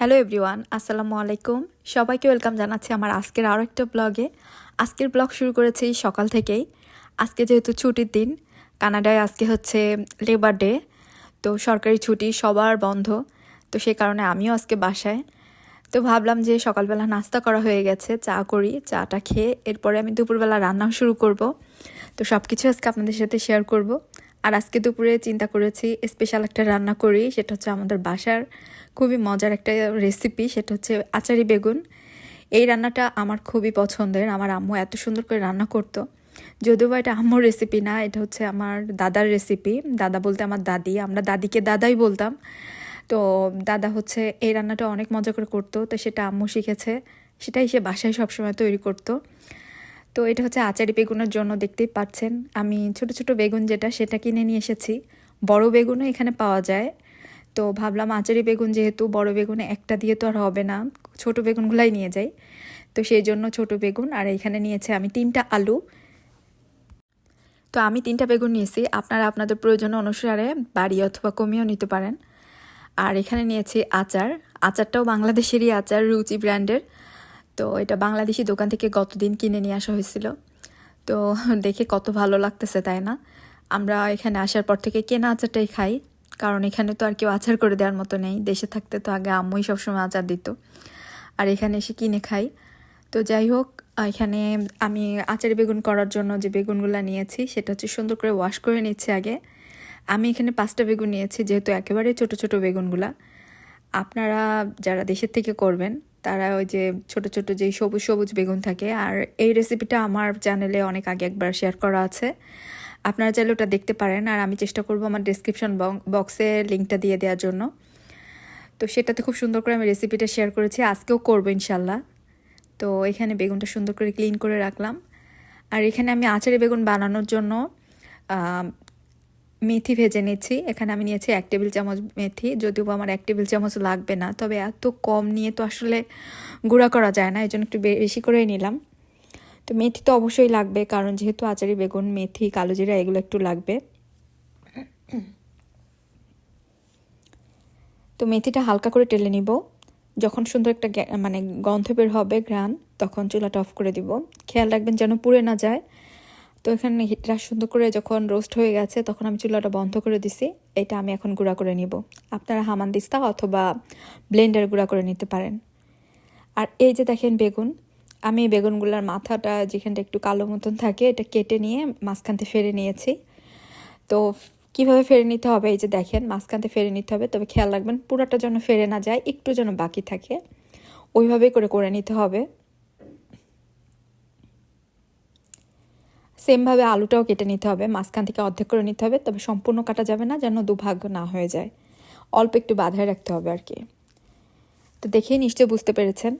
Hello everyone আসসালামু আলাইকুম সবাইকে ওয়েলকাম জানাচ্ছি আমার আজকের আরও একটা ব্লগে আজকের ব্লগ শুরু করেছি সকাল থেকেই। আজকে যেহেতু ছুটির দিন, কানাডায় আজকে হচ্ছে লেবার ডে তো সরকারি ছুটি সবার বন্ধ, তো সেই কারণে আমিও আজকে বাসায়। তো ভাবলাম যে সকালবেলা নাস্তা করা হয়ে গেছে, চা করি, চাটা খেয়ে, এরপরে আমি দুপুরবেলা রান্নাও শুরু করব। তো সব কিছু আজকে আপনাদের সাথে শেয়ার করব। আর আজকে দুপুরে চিন্তা করেছি স্পেশাল একটা রান্না করি, সেটা হচ্ছে আমাদের বাসার খুবই মজার একটা রেসিপি সেটা হচ্ছে আচারি বেগুন। এই রান্নাটা আমার খুবই পছন্দের, আমার আম্মু এত সুন্দর করে রান্না করতো। যদিও বা এটা আম্মুর রেসিপি না, এটা হচ্ছে আমার দাদার রেসিপি দাদা বলতে আমার দাদি, আমরা দাদিকে দাদাই বলতাম। তো দাদা হচ্ছে এই রান্নাটা অনেক মজা করে করতো, তো সেটা আম্মু শিখেছে, সেটাই সে বাসায় সবসময় তৈরি করতো। তো এটা হচ্ছে আচারি বেগুনের জন্য দেখতেই পাচ্ছেন। আমি ছোট ছোট বেগুন যেটা, সেটা কিনে নিয়ে এসেছি। বড় বেগুনও এখানে পাওয়া যায়। তো ভাবলাম আচারি বেগুন যেহেতু বড় বেগুনে একটা দিয়ে তো আর হবে না, ছোট বেগুনগুলাই নিয়ে যাই। তো সেই জন্য ছোট বেগুন, আর এখানে নিয়েছে আমি তিনটা আলু। তো আমি তিনটা বেগুন নিয়েছি। আপনারা আপনাদের প্রয়োজন অনুসারে বাড়ি অথবা কমিয়েও নিতে পারেন। আর এখানে নিয়েছি আচার। আচারটাও বাংলাদেশেরই আচার, রুচি ব্র্যান্ডের। তো এটা বাংলাদেশি দোকান থেকে গতদিন কিনে নিয়ে আসা হয়েছিল। তো দেখে কত ভালো লাগতেছে, তাই না? আমরা এখানে আসার পর থেকে কেনা আচারটাই খাই, কারণ এখানে তো আর কেউ আচার করে দেওয়ার মতো নেই। দেশে থাকতে তো আগে আম্মুই সবসময় আচার দিত। আর এখানে এসে কিনে খাই। তো যাই হোক, এখানে আমি আচারি বেগুন করার জন্য যে বেগুনগুলো নিয়েছি, সেটা হচ্ছে সুন্দর করে ওয়াশ করে নিচ্ছি আগে। আমি এখানে পাঁচটা বেগুন নিয়েছি, যেহেতু একেবারে ছোট ছোট বেগুনগুলা। আপনারা যারা দেশের থেকে করবেন তারা ওই যে ছোট ছোট যেই সবুজ সবুজ বেগুন থাকে। আর এই রেসিপিটা আমার চ্যানেলে অনেক আগে একবার শেয়ার করা আছে। আপনারা চাইলে ওটা দেখতে পারেন। আর আমি চেষ্টা করব আমার ডিসক্রিপশন বক্সে লিঙ্কটা দিয়ে দেওয়ার জন্য। তো সেটাতে খুব সুন্দর করে আমি রেসিপিটা শেয়ার করেছি। আজকেও করব ইনশাল্লাহ। তো এখানে বেগুনটা সুন্দর করে ক্লিন করে রাখলাম। আর এখানে আমি আচারে বেগুন বানানোর জন্য মেথি ভেজে নিচ্ছি। এখানে আমি নিয়েছি এক টেবিল চামচ মেথি। যদিও আমার এক টেবিল চামচ লাগবে না, তবে এত কম নিয়ে তো আসলে গুঁড়া করা যায় না এই জন্য একটু বেশি করেই নিলাম। তো মেথি তো অবশ্যই লাগবে, কারণ যেহেতু আচারি বেগুন, মেথি, কালো জিরা, এগুলো একটু লাগবে। তো মেথিটা হালকা করে টেলে নিব। যখন সুন্দর একটা মানে গন্ধ বের হবে, ঘ্রাণ, তখন চুলাটা অফ করে দিব। খেয়াল রাখবেন যেন পুড়ে না যায়। তো এখানে হিটটা সুন্দর করে যখন রোস্ট হয়ে গেছে, তখন আমি চুলাটা বন্ধ করে দিছি। এটা আমি এখন গুঁড়া করে নিব। আপনারা হামান দিস্তা অথবা ব্লেন্ডার গুঁড়া করে নিতে পারেন। আর এই যে দেখেন বেগুন, আমি বেগুনগুলোর মাথাটা যেখানটা একটু কালো মতন থাকে, এটা কেটে নিয়ে মাঝখানতে ফেরে নিয়েছি। তো কীভাবে ফেরে নিতে হবে? এই যে দেখেন মাঝখানতে ফেরে নিতে হবে। তবে খেয়াল রাখবেন, পুরোটা যেন ফেরে না যায়, একটু যেন বাকি থাকে। ওইভাবে করে করে নিতে হবে। সেমভাবে আলুটাও কেটে নিতে হবে, মাঝখান থেকে অর্ধেক করে নিতে হবে, তবে সম্পূর্ণ কাটা যাবে না যেন দুভাগ্য না হয়ে যায়। অল্প একটু বাধায় রাখতে হবে আর কি। তো দেখেই নিশ্চয়ই বুঝতে পেরেছেন।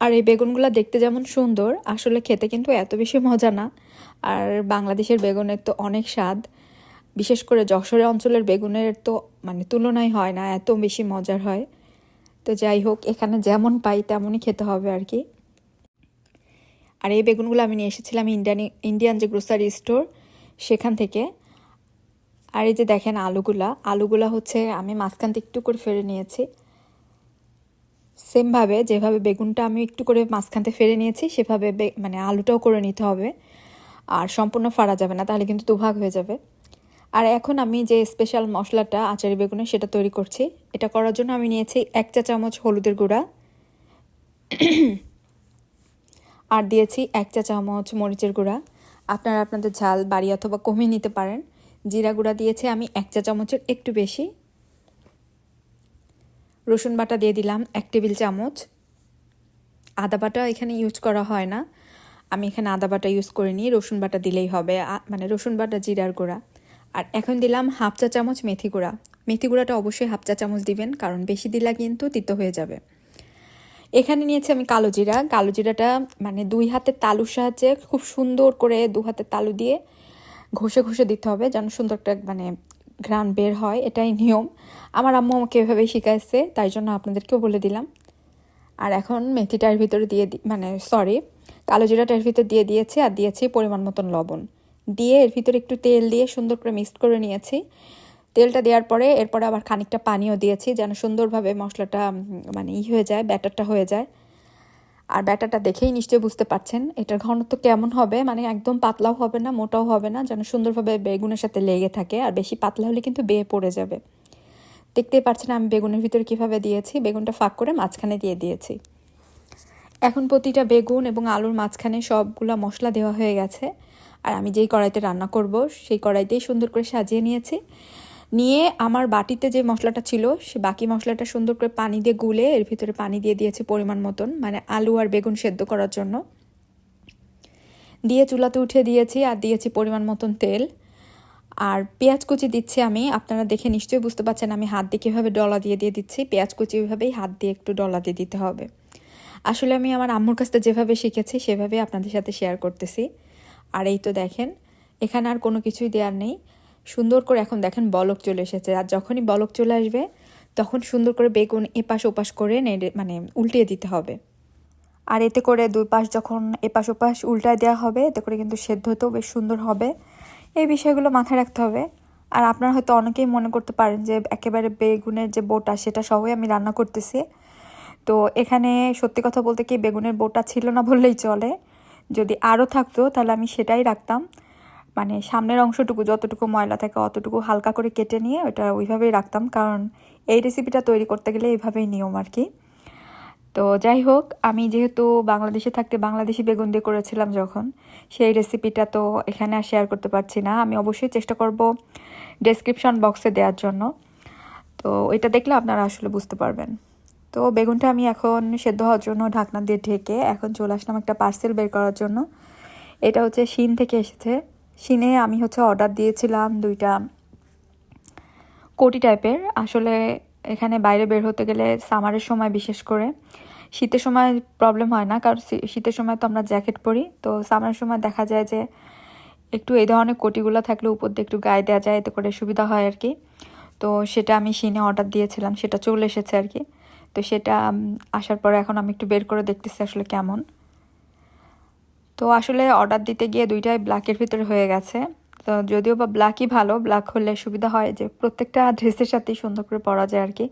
আর এই বেগুনগুলো দেখতে যেমন সুন্দর, আসলে খেতে কিন্তু এত বেশি মজা না। আর বাংলাদেশের বেগুনের তো অনেক স্বাদ। বিশেষ করে যশোরের অঞ্চলের বেগুনের তো মানে তুলনাই হয় না, এত বেশি মজার হয়। তো যাই হোক, এখানে যেমন পাই তেমনই খেতে হবে আর কি। আর এই বেগুনগুলো আমি নিয়ে এসেছিলাম ইন্ডিয়ান ইন্ডিয়ান যে গ্রোসারি স্টোর সেখান থেকে। আর এই যে দেখেন আলুগুলা আলুগুলা হচ্ছে আমি মাঝখান থেকে একটু করে ফেরে নিয়েছি। সেমভাবে যেভাবে বেগুনটা আমি একটু করে মাঝখানতে ফেরে নিয়েছি, সেভাবে মানে আলুটাও করে নিতে হবে। আর সম্পূর্ণ ফাড়া যাবে না, তাহলে কিন্তু দুভাগ হয়ে যাবে। আর এখন আমি যে স্পেশাল মশলাটা, আচারি বেগুনে, সেটা তৈরি করছি। এটা করার জন্য আমি নিয়েছি এক চা চামচ হলুদের গুঁড়া। আর দিয়েছি এক চা চামচ মরিচের গুঁড়া। আপনারা আপনাদের ঝাল, বাড়ি অথবা কমিয়ে নিতে পারেন। জিরা গুঁড়া দিয়েছি আমি এক চা চামচের একটু বেশি। রসুন বাটা দিয়ে দিলাম এক টেবিল চামচ। আদা বাটা এখানে ইউজ করা হয় না। আমি এখানে আদা বাটা ইউজ করিনি, রসুন বাটা দিলেই হবে। মানে রসুন বাটা, জিরার গুঁড়া। আর এখন দিলাম হাফ চা চামচ মেথি গুঁড়া। মেথি গুঁড়াটা অবশ্যই হাফ চা চামচ দিবেন, কারণ বেশি দিলে কিন্তু তিতো হয়ে যাবে। এখানে নিয়েছি আমি কালো জিরা। কালো জিরাটা মানে দুই হাতের তালুর সাহায্যে খুব সুন্দর করে দু হাতের তালু দিয়ে ঘষে ঘষে দিতে হবে যেন সুন্দর একটা মানে ঘ্রাণ বের হয়, এটাই নিয়ম। আমার আম্মু আমাকে এভাবেই শিখাইছে, তাই জন্য আপনাদেরকেও বলে দিলাম। আর এখন মেথিটার ভিতরে দিয়ে মানে সরি কালো জিরাটার ভিতরে দিয়ে দিয়েছি আর দিয়েছি পরিমাণ মতন লবণ। দিয়ে এর ভিতরে একটু তেল দিয়ে সুন্দর করে মিক্সড করে নিয়েছি। তেলটা দেওয়ার পরে এরপরে আবার খানিকটা পানিও দিয়েছি যেন সুন্দরভাবে মশলাটা মানে ই হয়ে যায়, ব্যাটারটা হয়ে যায়। আর ব্যাটারটা দেখেই নিশ্চয়ই বুঝতে পারছেন এটার ঘনত্ব কেমন হবে। মানে একদম পাতলাও হবে না, মোটাও হবে না, যেন সুন্দরভাবে বেগুনের সাথে লেগে থাকে। আর বেশি পাতলা হলে কিন্তু বেয়ে পড়ে যাবে। দেখতেই পাচ্ছেন আমি বেগুনের ভিতরে কীভাবে দিয়েছি। বেগুনটা ফাঁক করে মাঝখানে দিয়ে দিয়েছি। এখন প্রতিটা বেগুন এবং আলুর মাঝখানে সবগুলো মশলা দেওয়া হয়ে গেছে। আর আমি যেই কড়াইতে রান্না করব, সেই কড়াইতেই সুন্দর করে সাজিয়ে নিয়েছি। নিয়ে আমার বাটিতে যে মশলাটা ছিল, সে বাকি মশলাটা সুন্দর করে পানি দিয়ে গুলে এর ভিতরে পানি দিয়ে দিয়েছি পরিমাণ মতন মানে আলু আর বেগুন সেদ্ধ করার জন্য। দিয়ে চুলাতে উঠে দিয়েছি আর দিয়েছি পরিমাণ মতন তেল। আর পেঁয়াজ কুচি দিচ্ছি আমি, আপনারা দেখে নিশ্চয়ই বুঝতে পারছেন আমি হাত দিয়ে কীভাবে ডলা দিয়ে দিয়ে দিচ্ছি। পেঁয়াজ কুচি ওইভাবেই হাত দিয়ে একটু ডলা দিয়ে দিতে হবে। আসলে আমি আমার আম্মুর কাছ থেকে যেভাবে শিখেছি, সেভাবেই আপনাদের সাথে শেয়ার করতেছি। আর এই তো দেখেন, এখানে আর কোনো কিছুই দেওয়ার নেই। সুন্দর করে এখন দেখেন বলক চলে এসেছে। আর যখনই বলক চলে আসবে, তখন সুন্দর করে বেগুন এপাশ ওপাশ করে নেড়ে মানে উল্টিয়ে দিতে হবে। আর এতে করে দুই পাশ যখন এপাশ ওপাশ উল্টায় দেওয়া হবে, এতে করে কিন্তু সেদ্ধ হতেও বেশ সুন্দর হবে। এই বিষয়গুলো মাথায় রাখতে হবে। আর আপনারা হয়তো অনেকেই মনে করতে পারেন যে, একেবারে বেগুনের যে বোটা, সেটা সবই আমি রান্না করতেছি। তো এখানে সত্যি কথা বলতে কি, বেগুনের বোটা ছিল না বললেই চলে। যদি আরও থাকতো, তাহলে আমি সেটাই রাখতাম। মানে সামনের অংশটুকু যতটুকু ময়লা থাকে অতটুকু হালকা করে কেটে নিয়ে ওটা ওইভাবেই রাখতাম। কারণ এই রেসিপিটা তৈরি করতে গেলে এইভাবেই নিয়ম আর কি। তো যাই হোক, আমি যেহেতু বাংলাদেশে থাকতে বাংলাদেশি বেগুন দিয়ে করেছিলাম যখন, সেই রেসিপিটা তো এখানে আর শেয়ার করতে পারছি না। আমি অবশ্যই চেষ্টা করব ডেসক্রিপশন বক্সে দেওয়ার জন্য। তো এটা দেখলে আপনারা আসলে বুঝতে পারবেন। তো বেগুনটা আমি এখন সেদ্ধ হওয়ার জন্য ঢাকনা দিয়ে ঢেকে এখন চলে আসলাম একটা পার্সেল বের করার জন্য। এটা হচ্ছে শিন থেকে এসেছে। শিনে আমি হচ্ছে অর্ডার দিয়েছিলাম দুইটা কোটি টাইপের। আসলে এখানে বাইরে বের হতে গেলে সামারের সময় বিশেষ করে শীতের সময় প্রবলেম হয় না, কারণ শীতের সময় তো আমরা জ্যাকেট পরি। তো সামারের সময় দেখা যায় যে একটু এই ধরনের কোটিগুলো থাকলে উপর দিয়ে একটু গায়ে দেওয়া যায়, এতে করে সুবিধা হয় আর কি। তো সেটা আমি শিনে অর্ডার দিয়েছিলাম, সেটা চলে এসেছে আর কি। তো সেটা আসার পরে এখন আমি একটু বের করে দেখতেছি আসলে কেমন। তো আসলে অর্ডার দিতে গিয়ে দুইটাই ব্ল্যাকের ভিতরে হয়ে গেছে। তো যদিও বা ব্ল্যাকই ভালো ব্ল্যাক হলে সুবিধা হয় যে প্রত্যেকটা ড্রেসের সাথেই সুন্দর করে পরা যায় আর কি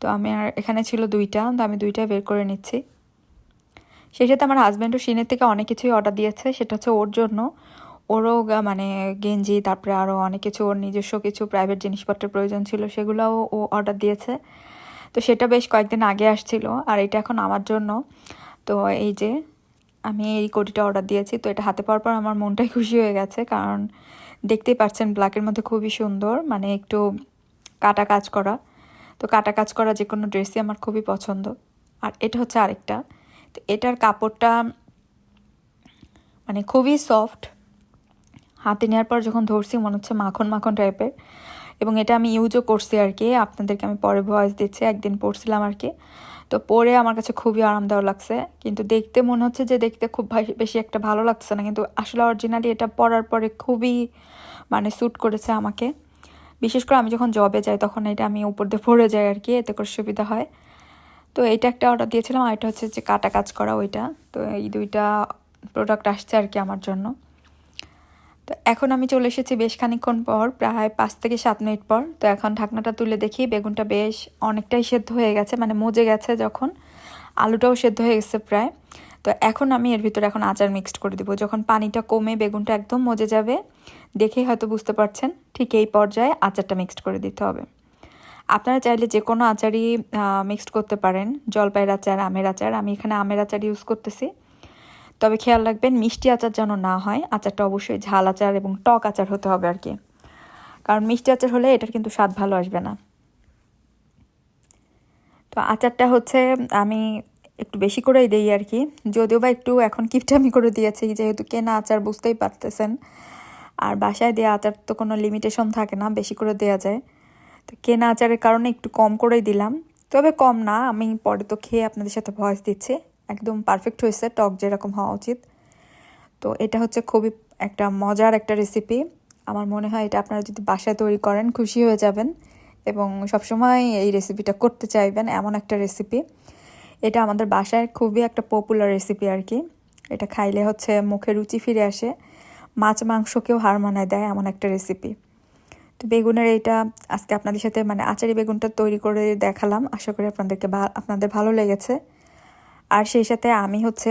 তো আমি আর এখানে ছিল দুইটা, তো আমি দুইটাই বের করে নিচ্ছি। সেই সাথে আমার হাজব্যান্ডও সিনের থেকে অনেক কিছুই অর্ডার দিয়েছে, সেটা হচ্ছে ওর জন্য। ওরও মানে গেঞ্জি, তারপরে আরও অনেক কিছু, ওর নিজস্ব কিছু প্রাইভেট জিনিসপত্রের প্রয়োজন ছিল, সেগুলোও ও অর্ডার দিয়েছে। তো সেটা বেশ কয়েকদিন আগে আসছিল, আর এটা এখন আমার জন্য। তো এই যে আমি এই কোটিটা অর্ডার দিয়েছি, তো এটা হাতে পাওয়ার পর আমার মনটাই খুশি হয়ে গেছে। কারণ দেখতেই পাচ্ছেন ব্ল্যাকের মধ্যে খুবই সুন্দর মানে একটু কাটা কাজ করা। তো কাটা কাজ করা যে কোনো ড্রেসই আমার খুবই পছন্দ। আর এটা হচ্ছে আরেকটা। তো এটার কাপড়টা মানে খুবই সফট হাতে নেওয়ার পর যখন ধরছি, মনে হচ্ছে মাখন মাখন টাইপের এবং এটা আমি ইউজও করছি আর কি। আপনাদেরকে আমি পরে ভয়েস দিচ্ছি, একদিন পড়ছিলাম আর কি। তো পরে আমার কাছে খুবই আরামদায়ক লাগছে। কিন্তু দেখতে মনে হচ্ছে যে দেখতে খুব বেশি একটা ভালো লাগছে না। কিন্তু আসলে অরিজিনালি এটা পরার পরে খুবই মানে স্যুট করেছে আমাকে। বিশেষ করে আমি যখন জবে যাই তখন এটা আমি উপর দিয়ে পরে যাই আর কি এতে করে সুবিধা হয়। তো এটা একটা অর্ডার দিয়েছিলাম আর এটা হচ্ছে যে কাটা কাজ করা ওইটা। তো এই দুইটা প্রোডাক্ট আসছে আর কি আমার জন্য। তো এখন আমি চলে এসেছি বেশ খানিক্ষণ পর, প্রায় পাঁচ থেকে সাত মিনিট পর। তো এখন ঢাকনাটা তুলে দেখি, বেগুনটা বেশ অনেকটাই সেদ্ধ হয়ে গেছে মানে মজে গেছে যখন। আলুটাও সেদ্ধ হয়ে গেছে প্রায়। তো এখন আমি এর ভিতরে এখন আচার মিক্সড করে দিব। যখন পানিটা কমে, বেগুনটা একদম মজে যাবে, দেখেই হয়তো বুঝতে পারছেন, ঠিক এই পর্যায়ে আচারটা মিক্সড করে দিতে হবে। আপনারা চাইলে যে কোনো আচারই মিক্সড করতে পারেন। জলপাইয়ের আচার, আমের আচার, আমি এখানে আমের আচার ইউজ করতেছি। তবে খেয়াল রাখবেন, মিষ্টি আচার যেন না হয়, আচারটা অবশ্যই ঝাল আচার এবং টক আচার হতে হবে আর কি। কারণ মিষ্টি আচার হলে এটার কিন্তু স্বাদ ভালো আসবে না। তো আচারটা হচ্ছে আমি একটু বেশি করেই দিই আর কি। যদিও বা একটু এখন কিপটামি করে দিয়েছি, যেহেতু কেনা আচার বুঝতেই পারতেছেন। আর বাসায় দেওয়া আচার তো কোনো লিমিটেশন থাকে না, বেশি করে দেওয়া যায়। তো কেনা আচারের কারণে একটু কম করেই দিলাম। তবে কম না, আমি পরে তো খেয়ে আপনাদের সাথে ভয়েস দিচ্ছি। একদম পারফেক্ট হয়েছে, টক যেরকম হওয়া উচিত। তো এটা হচ্ছে খুবই একটা মজার একটা রেসিপি আমার মনে হয় এটা আপনারা যদি বাসায় তৈরি করেন, খুশি হয়ে যাবেন এবং সবসময় এই রেসিপিটা করতে চাইবেন এমন একটা রেসিপি এটা আমাদের বাসায় খুবই একটা পপুলার রেসিপি আর কি। এটা খাইলে হচ্ছে মুখে রুচি ফিরে আসে, মাছ মাংসকেও হার মানায় দেয় এমন একটা রেসিপি তো বেগুনের এইটা আজকে আপনাদের সাথে মানে আচারি বেগুনটা তৈরি করে দেখালাম। আশা করি আপনাদেরকে আপনাদের ভালো লেগেছে। আর সেই সাথে আমি হচ্ছে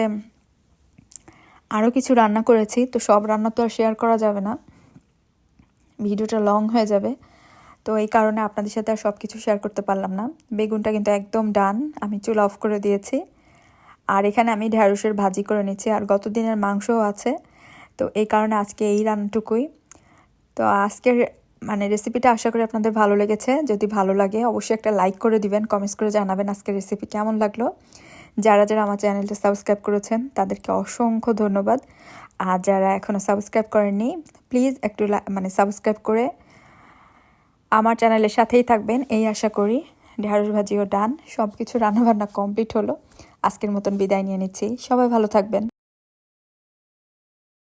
আরও কিছু রান্না করেছি, তো সব রান্না তো আর শেয়ার করা যাবে না। ভিডিওটা লং হয়ে যাবে। তো এই কারণে আপনাদের সাথে আর সব কিছু শেয়ার করতে পারলাম না। বেগুনটা কিন্তু একদম ডান আমি চুল অফ করে দিয়েছি। আর এখানে আমি ঢ্যাঁড়সের ভাজি করে নিচ্ছি আর গত দিনের মাংসও আছে। তো এই কারণে আজকে এই রান্নাটুকুই। তো আজকের মানে রেসিপিটা আশা করি আপনাদের ভালো লেগেছে। যদি ভালো লাগে, অবশ্যই একটা লাইক করে দিবেন কমেন্টস করে জানাবেন আজকের রেসিপি কেমন লাগল। যারা যারা আমার চ্যানেলটা সাবস্ক্রাইব করেছেন, তাদেরকে অসংখ্য ধন্যবাদ। আর যারা এখনও সাবস্ক্রাইব করেননি, প্লিজ একটু মানে সাবস্ক্রাইব করে আমার চ্যানেলের সাথেই থাকবেন। এই আশা করি ঢেঁড়স ভাজি ও ডান সব কিছু রান্নাবান্না কমপ্লিট হলো। আজকের মতন বিদায় নিয়ে নিচ্ছি। সবাই ভালো থাকবেন।